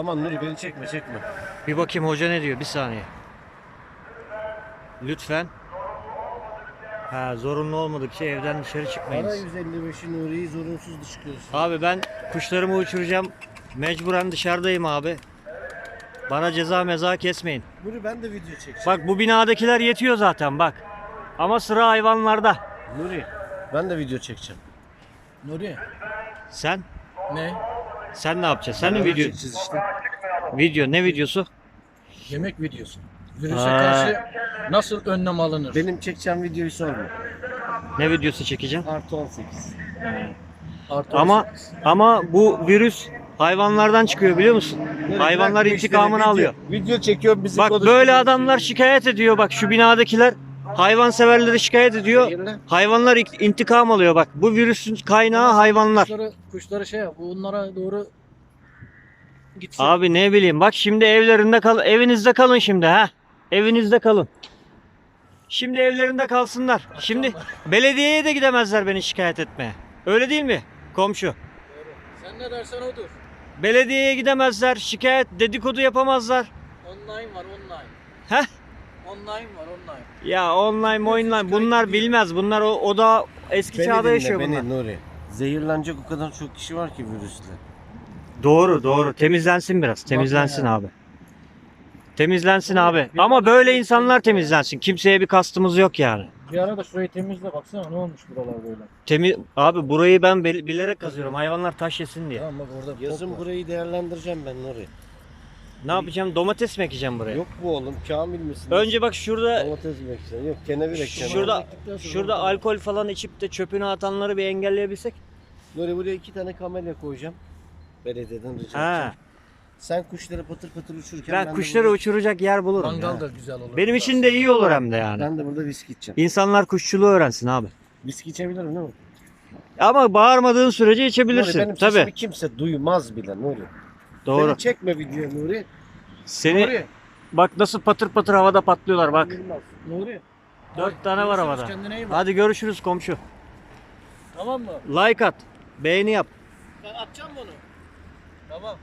Aman Nuri beni çekme çekme. Bir bakayım hoca ne diyor bir saniye. Lütfen. Ha zorunlu olmadıkça evden dışarı Para çıkmayınız. 155'i Nuri'yi zorunsuz dışkıyorsun. Abi ben kuşlarımı uçuracağım. Mecburen dışarıdayım abi. Bana ceza meza kesmeyin. Nuri ben de video çekeceğim. Bak bu binadakiler yetiyor zaten bak. Ama sıra hayvanlarda. Nuri ben de video çekeceğim. Nuri Sen? ne? Sen ne yapacaksın? Sen de Video video, çekeceğiz işte. video ne videosu? Yemek videosu. Virüse Ha. karşı nasıl önlem alınır? Benim çekeceğim videoyu sorma. Ne videosu çekeceğim? Artı 18. Artı Ama 18. ama bu virüs hayvanlardan çıkıyor biliyor musun? Hayvanlar intikamını alıyor. Video çekiyor bizi Bak böyle adamlar şikayet ediyor bak şu binadakiler hayvanseverleri şikayet ediyor. Hayvanlar ik- intikam alıyor bak. Bu virüsün kaynağı hayvanlar. Kuşları, kuşları şey yap. Onlara doğru gitsin. Abi ne bileyim bak şimdi evlerinde kal evinizde kalın şimdi ha. Evinizde kalın. Şimdi evlerinde kalsınlar. Şimdi belediyeye de gidemezler beni şikayet etmeye. Öyle değil mi komşu? Sen ne dersen odur. Belediyeye gidemezler, şikayet, dedikodu yapamazlar. Online var online. Heh. Online var online. Ya online online bunlar bilmez. Bunlar o, o da eski Beni çağda dinle, yaşıyor beni bunlar. Nuri. Zehirlenecek o kadar çok kişi var ki virüsle. Doğru doğru. Temizlensin biraz. Temizlensin abi. Temizlensin abi. Ama böyle insanlar temizlensin. Kimseye bir kastımız yok yani. Bir ara da şurayı temizle baksana ne olmuş buralar böyle. Temiz abi burayı ben bil- bilerek kazıyorum. Hayvanlar taş yesin diye. Tamam bak orada Yazın burayı değerlendireceğim ben Nuri. Ne yapacağım? Domates mi ekeceğim buraya? Yok bu oğlum Kamil misin? Önce bak şurada Domates mi ekeceksin? Yok kenevir ekeceğim. Şurada- şurada alkol falan içip de çöpünü atanları bir engelleyebilsek. Nuri buraya iki tane kamera koyacağım. Belediyeden rica Ha. edeceğim. Sen kuşları patır patır uçururken Ben de kuşları burada, uçuracak yer bulurum. Mangal ya. da güzel olur. Benim için de iyi olur hem de yani. ben de burada viski içeceğim. İnsanlar kuşçuluğu öğrensin abi. Viski içebilirim değil mi? Ama bağırmadığın sürece Nuri içebilirsin. benim Tabii. sesimi kimse duymaz bile Nuri. Doğru. Beni çekme video Nuri. Seni Nuri. bak nasıl patır patır havada patlıyorlar bak. Nuri. Dört tane var havada. Kendine iyi bak. Hadi görüşürüz komşu. Tamam mı? Like at. Beğeni yap. Ben atacağım bunu. Tamam.